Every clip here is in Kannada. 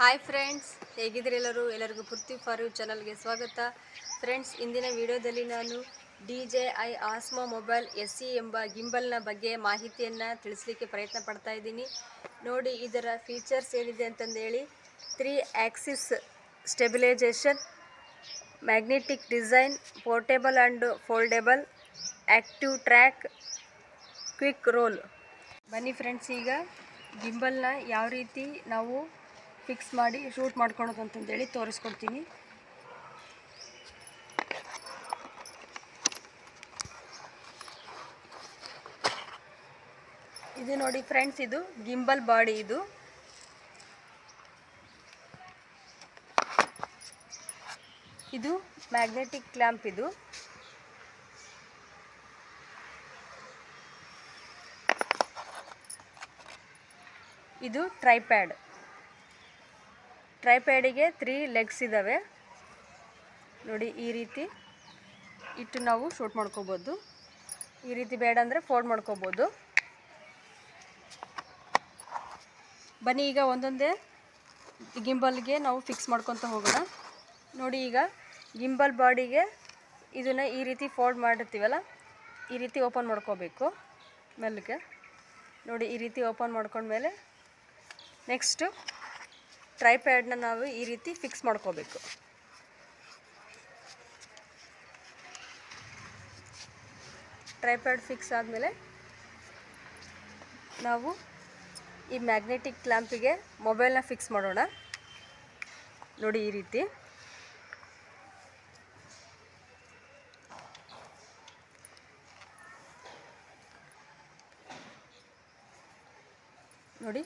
ಹಾಯ್ ಫ್ರೆಂಡ್ಸ್ ಹೇಗಿದ್ರೆ ಎಲ್ಲರೂ? ಎಲ್ಲರಿಗೂ ಪೃಥ್ವಿ ಫಾರ್ ಯು ಚಾನಲ್ಗೆ ಸ್ವಾಗತ. ಫ್ರೆಂಡ್ಸ್ ಇಂದಿನ ವಿಡಿಯೋದಲ್ಲಿ ನಾನು D J I Osmo mobile S C ಎಂಬ ಗಿಂಬಲ್ನ ಬಗ್ಗೆ ಮಾಹಿತಿಯನ್ನು ತಿಳಿಸ್ಲಿಕ್ಕೆ ಪ್ರಯತ್ನ ಪಡ್ತಾ ಇದ್ದೀನಿ. ನೋಡಿ, ಇದರ ಫೀಚರ್ಸ್ ಏನಿದೆ ಅಂತಂದೇಳಿ three axis stabilization magnetic design portable and foldable active track quick roll ಬನ್ನಿ ಫ್ರೆಂಡ್ಸ್ ಈಗ ಗಿಂಬಲ್ನ ಯಾವ ರೀತಿ ನಾವು ಫಿಕ್ಸ್ ಮಾಡಿ ಶೂಟ್ ಮಾಡ್ಕೊಳೋದು ಅಂತಂದೇಳಿ ತೋರಿಸ್ಕೊಡ್ತೀನಿ. ಇದು ನೋಡಿ ಫ್ರೆಂಡ್ಸ್ ಇದು ಗಿಂಬಲ್ ಬಾಡಿ ಇದು. ಇದು ಮ್ಯಾಗ್ನೆಟಿಕ್ ಕ್ಲ್ಯಾಂಪ್ ಇದು. ಇದು ಟ್ರೈಪ್ಯಾಡ್ ಟ್ರೈಪ್ಯಾಡಿಗೆ ತ್ರೀ ಲೆಗ್ಸ್ ಇದ್ದಾವೆ ನೋಡಿ, ಈ ರೀತಿ ಇಟ್ಟು ನಾವು ಶೂಟ್ ಮಾಡ್ಕೋಬೋದು. ಈ ರೀತಿ ಬೇಡ ಅಂದರೆ ಫೋಲ್ಡ್ ಮಾಡ್ಕೋಬೋದು. ಬನ್ನಿ, ಈಗ ಒಂದೊಂದೇ ಗಿಂಬಲ್ಗೆ ನಾವು ಫಿಕ್ಸ್ ಮಾಡ್ಕೊತ ಹೋಗೋಣ. ನೋಡಿ, ಈಗ ಗಿಂಬಲ್ ಬಾಡಿಗೆ ಇದನ್ನು ಈ ರೀತಿ ಫೋಲ್ಡ್ ಮಾಡಿರ್ತೀವಲ್ಲ, ಈ ರೀತಿ ಓಪನ್ ಮಾಡ್ಕೋಬೇಕು ಮೆಲ್ಲಗೆ ನೋಡಿ, ಈ ರೀತಿ ಓಪನ್ ಮಾಡ್ಕೊಂಡ್ಮೇಲೆ ನೆಕ್ಸ್ಟು ಟ್ರೈಪ್ಯಾಡ್ನ ನಾವು ಈ ರೀತಿ ಫಿಕ್ಸ್ ಮಾಡ್ಕೋಬೇಕು. ಟ್ರೈಪ್ಯಾಡ್ ಫಿಕ್ಸ್ ಆದಮೇಲೆ ನಾವು ಈ ಮ್ಯಾಗ್ನೆಟಿಕ್ ಕ್ಲ್ಯಾಂಪಿಗೆ ಮೊಬೈಲ್ನ ಫಿಕ್ಸ್ ಮಾಡೋಣ. ನೋಡಿ ಈ ರೀತಿ. ನೋಡಿ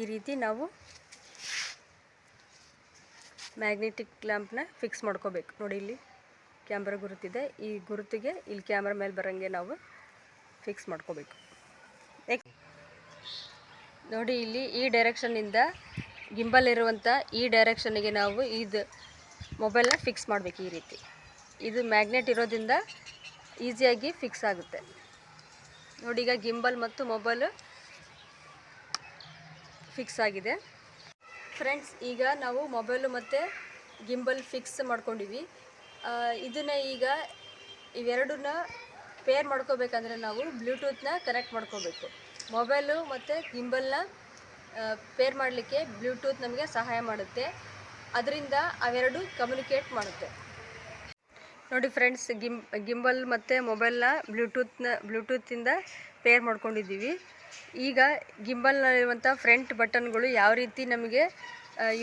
ಈ ರೀತಿ ನಾವು ಮ್ಯಾಗ್ನೆಟಿಕ್ ಲ್ಯಾಂಪ್ನ ಫಿಕ್ಸ್ ಮಾಡ್ಕೋಬೇಕು. ನೋಡಿ ಇಲ್ಲಿ ಕ್ಯಾಮ್ರ ಗುರುತಿದೆ. ಈ ಗುರುತಿಗೆ ಇಲ್ಲಿ ಕ್ಯಾಮ್ರ ಮೇಲೆ ಬರೋಂಗೆ ನಾವು ಫಿಕ್ಸ್ ಮಾಡ್ಕೋಬೇಕು. ನೋಡಿ ಇಲ್ಲಿ ಈ ಡೈರೆಕ್ಷನ್ನಿಂದ ಗಿಂಬಲ್ ಇರುವಂಥ ಈ ಡೈರೆಕ್ಷನ್ನಿಗೆ ನಾವು ಇದು ಮೊಬೈಲ್ನ ಫಿಕ್ಸ್ ಮಾಡಬೇಕು ಈ ರೀತಿ. ಇದು ಮ್ಯಾಗ್ನೆಟ್ ಇರೋದ್ರಿಂದ ಈಸಿಯಾಗಿ ಫಿಕ್ಸ್ ಆಗುತ್ತೆ. ನೋಡಿ ಈಗ ಗಿಂಬಲ್ ಮತ್ತು ಮೊಬೈಲು ಫಿಕ್ಸ್ ಆಗಿದೆ. ಫ್ರೆಂಡ್ಸ್, ಈಗ ನಾವು ಮೊಬೈಲು ಮತ್ತು ಗಿಂಬಲ್ ಫಿಕ್ಸ್ ಮಾಡ್ಕೊಂಡಿವಿ. ಇದನ್ನು ಈಗ ಇವೆರಡನ್ನ ಪೇರ್ ಮಾಡ್ಕೋಬೇಕಂದ್ರೆ ನಾವು ಬ್ಲೂಟೂತ್ನ ಕನೆಕ್ಟ್ ಮಾಡ್ಕೋಬೇಕು. ಮೊಬೈಲು ಮತ್ತು ಗಿಂಬಲ್ನ ಪೇರ್ ಮಾಡಲಿಕ್ಕೆ ಬ್ಲೂಟೂತ್ ನಮಗೆ ಸಹಾಯ ಮಾಡುತ್ತೆ. ಅದರಿಂದ ಅವೆರಡು ಕಮ್ಯುನಿಕೇಟ್ ಮಾಡುತ್ತೆ. ನೋಡಿ ಫ್ರೆಂಡ್ಸ್, ಗಿಮ್, ಗಿಂಬಲ್ ಮತ್ತು ಮೊಬೈಲ್ನ ಬ್ಲೂಟೂತ್ನ ಬ್ಲೂಟೂತಿಂದ ಪೇರ್ ಮಾಡ್ಕೊಂಡಿದ್ದೀವಿ. ಈಗ ಗಿಂಬಲ್ನಲ್ಲಿರುವಂಥ ಫ್ರಂಟ್ ಬಟನ್ಗಳು ಯಾವ ರೀತಿ ನಮಗೆ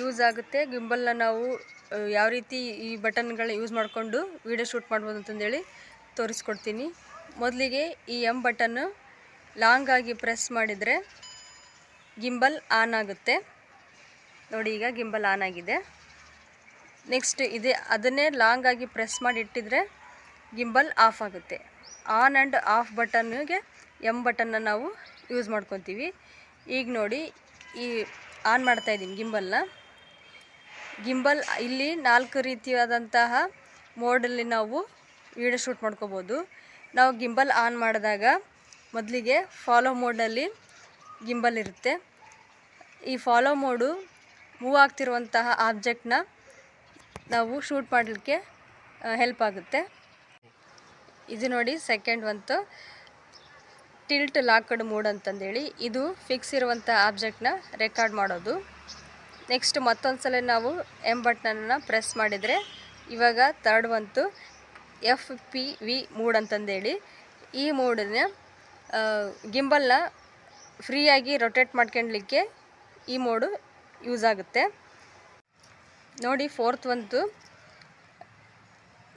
ಯೂಸ್ ಆಗುತ್ತೆ, ಗಿಂಬಲ್ನ ನಾವು ಯಾವ ರೀತಿ ಈ ಬಟನ್ಗಳ ಯೂಸ್ ಮಾಡಿಕೊಂಡು ವೀಡಿಯೋ ಶೂಟ್ ಮಾಡ್ಬೋದು ಅಂತಂದೇಳಿ ತೋರಿಸ್ಕೊಡ್ತೀನಿ. ಮೊದಲಿಗೆ ಈ ಎಂ ಬಟನ್ನು ಲಾಂಗ್ ಆಗಿ ಪ್ರೆಸ್ ಮಾಡಿದರೆ ಗಿಂಬಲ್ ಆನ್ ಆಗುತ್ತೆ. ನೋಡಿ ಈಗ ಗಿಂಬಲ್ ಆನ್ ಆಗಿದೆ. ನೆಕ್ಸ್ಟ್ ಇದೆ, ಅದನ್ನೇ ಲಾಂಗಾಗಿ ಪ್ರೆಸ್ ಮಾಡಿ ಇಟ್ಟಿದ್ರೆ ಗಿಂಬಲ್ ಆಫ್ ಆಗುತ್ತೆ. ಆನ್ ಆ್ಯಂಡ್ ಆಫ್ ಬಟನ್ಗೆ ಎಂ ಬಟನ್ನ ನಾವು ಯೂಸ್ ಮಾಡ್ಕೊತೀವಿ. ಈಗ ನೋಡಿ, ಈ ಆನ್ ಮಾಡ್ತಾ ಇದ್ದೀನಿ ಗಿಂಬಲ್ನ ಗಿಂಬಲ್ ಇಲ್ಲಿ ನಾಲ್ಕು ರೀತಿಯಾದಂತಹ ಮೋಡಲ್ಲಿ ನಾವು ವೀಡಿಯೋ ಶೂಟ್ ಮಾಡ್ಕೋಬೋದು. ನಾವು ಗಿಂಬಲ್ ಆನ್ ಮಾಡಿದಾಗ ಮೊದಲಿಗೆ ಫಾಲೋ ಮೋಡಲ್ಲಿ ಗಿಂಬಲ್ ಇರುತ್ತೆ. ಈ ಫಾಲೋ ಮೋಡು ಮೂವ್ ಆಗ್ತಿರುವಂತಹ ಆಬ್ಜೆಕ್ಟ್ನ ನಾವು ಶೂಟ್ ಮಾಡಲಿಕ್ಕೆ ಹೆಲ್ಪ್ ಆಗುತ್ತೆ. ಇದು ನೋಡಿ ಸೆಕೆಂಡ್ ಒಂದು ಟಿಲ್ಟ್ ಲಾಕ್ಡ್ ಮೂಡ್ ಅಂತಂದೇಳಿ ಇದು ಫಿಕ್ಸ್ ಇರುವಂಥ ಆಬ್ಜೆಕ್ಟ್ನ ರೆಕಾರ್ಡ್ ಮಾಡೋದು. ನೆಕ್ಸ್ಟ್ ಮತ್ತೊಂದು ಸಲ ನಾವು ಎಂ ಬಟ್ನನ್ನು ಪ್ರೆಸ್ ಮಾಡಿದರೆ, ಇವಾಗ ತರ್ಡ್ ಒಂದು ಎಫ್ ಪಿ ವಿ ಮೂಡ್ ಅಂತಂದೇಳಿ. ಈ ಮೂಡನ್ನ ಗಿಂಬಲ್ನ ಫ್ರೀಯಾಗಿ ರೊಟೇಟ್ ಮಾಡ್ಕೊಳ್ಲಿಕ್ಕೆ ಈ ಮೋಡು ಯೂಸ್ ಆಗುತ್ತೆ. ನೋಡಿ ಫೋರ್ತ್ ಒಂದು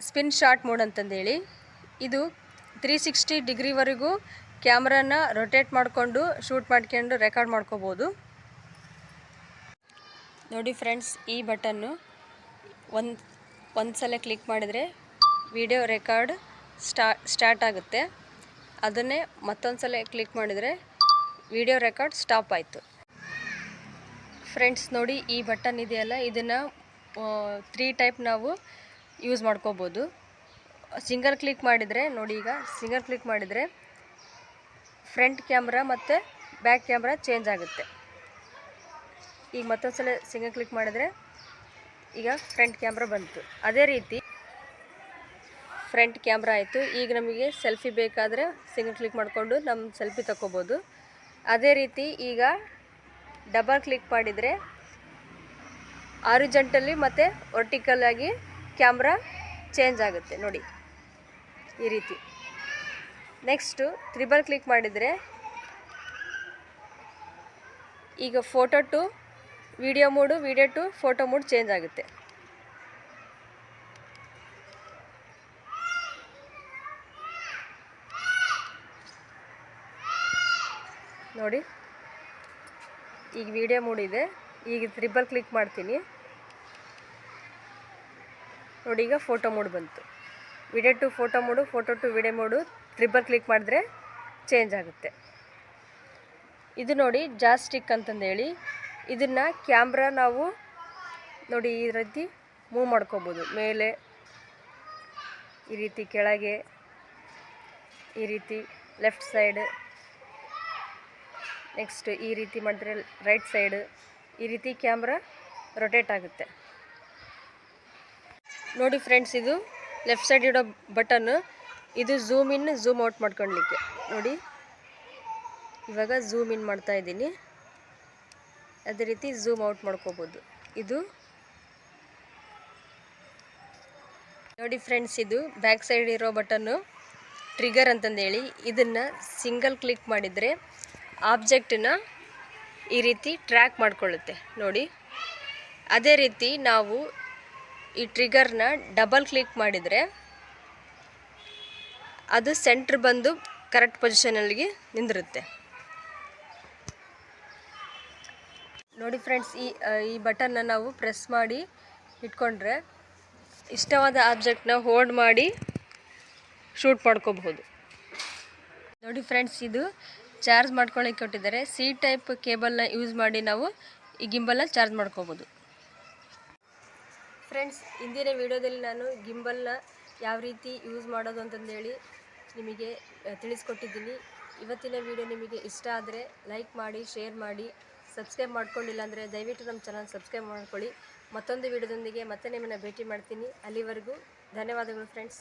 ಸ್ಪಿನ್ ಶಾರ್ಟ್ ಮೋಡ್ ಅಂತಂದೇಳಿ. ಇದು ತ್ರೀ ಸಿಕ್ಸ್ಟಿ ಡಿಗ್ರಿವರೆಗೂ ಕ್ಯಾಮ್ರಾನ ರೊಟೇಟ್ ಮಾಡಿಕೊಂಡು ಶೂಟ್ ಮಾಡ್ಕೊಂಡು ರೆಕಾರ್ಡ್ ಮಾಡ್ಕೋಬೋದು. ನೋಡಿ ಫ್ರೆಂಡ್ಸ್ ಈ ಬಟನ್ನು ಒಂದು ಒಂದು ಸಲ ಕ್ಲಿಕ್ ಮಾಡಿದರೆ ವಿಡಿಯೋ ರೆಕಾರ್ಡ್ ಸ್ಟಾ ಸ್ಟಾರ್ಟ್ ಆಗುತ್ತೆ. ಅದನ್ನೇ ಮತ್ತೊಂದು ಸಲ ಕ್ಲಿಕ್ ಮಾಡಿದರೆ ವಿಡಿಯೋ ರೆಕಾರ್ಡ್ ಸ್ಟಾಪ್ ಆಯಿತು. ಫ್ರೆಂಡ್ಸ್ ನೋಡಿ ಈ ಬಟನ್ ಇದೆಯಲ್ಲ, ಇದನ್ನು ತ್ರೀ ಟೈಪ್ ನಾವು ಯೂಸ್ ಮಾಡ್ಕೋಬೋದು. ಸಿಂಗಲ್ ಕ್ಲಿಕ್ ಮಾಡಿದರೆ, ನೋಡಿ ಈಗ ಸಿಂಗಲ್ ಕ್ಲಿಕ್ ಮಾಡಿದರೆ ಫ್ರಂಟ್ ಕ್ಯಾಮ್ರಾ ಮತ್ತು ಬ್ಯಾಕ್ ಕ್ಯಾಮ್ರಾ ಚೇಂಜ್ ಆಗುತ್ತೆ. ಈಗ ಮತ್ತೊಂದು ಸಲ ಸಿಂಗಲ್ ಕ್ಲಿಕ್ ಮಾಡಿದರೆ ಈಗ ಫ್ರಂಟ್ ಕ್ಯಾಮ್ರಾ ಬಂತು. ಅದೇ ರೀತಿ ಫ್ರಂಟ್ ಕ್ಯಾಮ್ರಾ ಆಯಿತು. ಈಗ ನಮಗೆ ಸೆಲ್ಫಿ ಬೇಕಾದರೆ ಸಿಂಗಲ್ ಕ್ಲಿಕ್ ಮಾಡಿಕೊಂಡು ನಮ್ಮ ಸೆಲ್ಫಿ ತಗೋಬೋದು ಅದೇ ರೀತಿ ಈಗ ಡಬಲ್ ಕ್ಲಿಕ್ ಮಾಡಿದರೆ ಆರಿಜೆಂಟಲ್ಲಿ ಮತ್ತು ವರ್ಟಿಕಲ್ ಆಗಿ ಕ್ಯಾಮ್ರಾ ಚೇಂಜ್ ಆಗುತ್ತೆ ನೋಡಿ ಈ ರೀತಿ. ನೆಕ್ಸ್ಟು ತ್ರಿಬಲ್ ಕ್ಲಿಕ್ ಮಾಡಿದರೆ ಈಗ photo to video mode video to photo mode change ಆಗುತ್ತೆ. ನೋಡಿ, ಈಗ ವಿಡಿಯೋ ಮೂಡಿದೆ. ಈಗ ತ್ರಿಬಲ್ ಕ್ಲಿಕ್ ಮಾಡ್ತೀನಿ. ನೋಡಿ, ಈಗ ಫೋಟೋ ಮೋಡ್ ಬಂತು. Video to photo mode, photo to video mode triple click ಮಾಡಿದ್ರೆ ಚೇಂಜ್ ಆಗುತ್ತೆ. ಇದು ನೋಡಿ ಜಾಸ್ಟಿಕ್ ಅಂತಂದೇಳಿ. ಇದನ್ನು ಕ್ಯಾಮ್ರಾ ನಾವು ನೋಡಿ ಈ ರೀತಿ ಮೂವ್ ಮಾಡ್ಕೋಬೋದು. ಮೇಲೆ ಈ ರೀತಿ ಕೆಳಗೆ, ಈ ರೀತಿ ಲೆಫ್ಟ್ ಸೈಡ್, ನೆಕ್ಸ್ಟ್ ಈ ರೀತಿ ಮಾಡಿದ್ರೆ ರೈಟ್ ಸೈಡ್. ಈ ರೀತಿ ಕ್ಯಾಮ್ರಾ ರೊಟೇಟ್ ಆಗುತ್ತೆ. ನೋಡಿ ಫ್ರೆಂಡ್ಸ್ ಇದು ಲೆಫ್ಟ್ ಸೈಡ್ ಇಡೋ ಬಟನ್ ಇದು ಝೂಮ್ ಇನ್ ಝೂಮ್ ಔಟ್ ಮಾಡ್ಕೊಳ್ಲಿಕ್ಕೆ. ನೋಡಿ, ಇವಾಗ ಝೂಮ್ ಇನ್ ಮಾಡ್ತಾ ಇದ್ದೀನಿ. ಅದೇ ರೀತಿ ಝೂಮ್ ಔಟ್ ಮಾಡ್ಕೋಬೋದು. ಇದು ನೋಡಿ ಫ್ರೆಂಡ್ಸ್ ಇದು ಬ್ಯಾಕ್ ಸೈಡ್ ಇರೋ ಬಟನ್ನು ಟ್ರಿಗರ್ ಅಂತಂದೇಳಿ. ಇದನ್ನು ಸಿಂಗಲ್ ಕ್ಲಿಕ್ ಮಾಡಿದರೆ ಆಬ್ಜೆಕ್ಟನ್ನ ಈ ರೀತಿ ಟ್ರ್ಯಾಕ್ ಮಾಡಿಕೊಳ್ಳುತ್ತೆ. ನೋಡಿ. ಅದೇ ರೀತಿ ನಾವು ಈ ಟ್ರಿಗರ್ನ ಡಬಲ್ ಕ್ಲಿಕ್ ಮಾಡಿದರೆ ಅದು ಸೆಂಟ್ರ್ ಬಂದು ಕರೆಕ್ಟ್ ಪೊಸಿಷನಲ್ಲಿಗೆ ನಿಂದಿರುತ್ತೆ. ನೋಡಿ ಫ್ರೆಂಡ್ಸ್ ಈ ಈ ಬಟನ್ನ ನಾವು ಪ್ರೆಸ್ ಮಾಡಿ ಇಟ್ಕೊಂಡ್ರೆ ಇಷ್ಟವಾದ ಆಬ್ಜೆಕ್ಟ್ನ ಹೋಲ್ಡ್ ಮಾಡಿ ಶೂಟ್ ಮಾಡ್ಕೋಬಹುದು. ನೋಡಿ ಫ್ರೆಂಡ್ಸ್ ಇದು ಚಾರ್ಜ್ ಮಾಡ್ಕೊಳ್ಳಿಕ್ಕೆ ಕೊಟ್ಟಿದ್ದಾರೆ. ಸಿ ಟೈಪ್ ಕೇಬಲ್ನ ಯೂಸ್ ಮಾಡಿ ನಾವು ಈ ಗಿಂಬಲ್ನ ಚಾರ್ಜ್ ಮಾಡ್ಕೋಬೋದು. ಫ್ರೆಂಡ್ಸ್ ಇಂದಿನ ವಿಡಿಯೋದಲ್ಲಿ ನಾನು ಗಿಂಬಲ್ನ ಯಾವ ರೀತಿ ಯೂಸ್ ಮಾಡೋದು ಅಂತಂದೇಳಿ ನಿಮಗೆ ತಿಳಿಸ್ಕೊಟ್ಟಿದ್ದೀನಿ. ಇವತ್ತಿನ ವಿಡಿಯೋ ನಿಮಗೆ ಇಷ್ಟ ಆದರೆ ಲೈಕ್ ಮಾಡಿ ಶೇರ್ ಮಾಡಿ ಸಬ್ಸ್ಕ್ರೈಬ್ ಮಾಡ್ಕೊಂಡಿಲ್ಲ ಅಂದರೆ ದಯವಿಟ್ಟು ನಮ್ಮ ಚಾನಲ್ ಸಬ್ಸ್ಕ್ರೈಬ್ ಮಾಡ್ಕೊಳ್ಳಿ. ಮತ್ತೊಂದು ವಿಡಿಯೋದೊಂದಿಗೆ ಮತ್ತೆ ನಿಮ್ಮನ್ನು ಭೇಟಿ ಮಾಡ್ತೀನಿ. ಅಲ್ಲಿವರೆಗೂ ಧನ್ಯವಾದಗಳು ಫ್ರೆಂಡ್ಸ್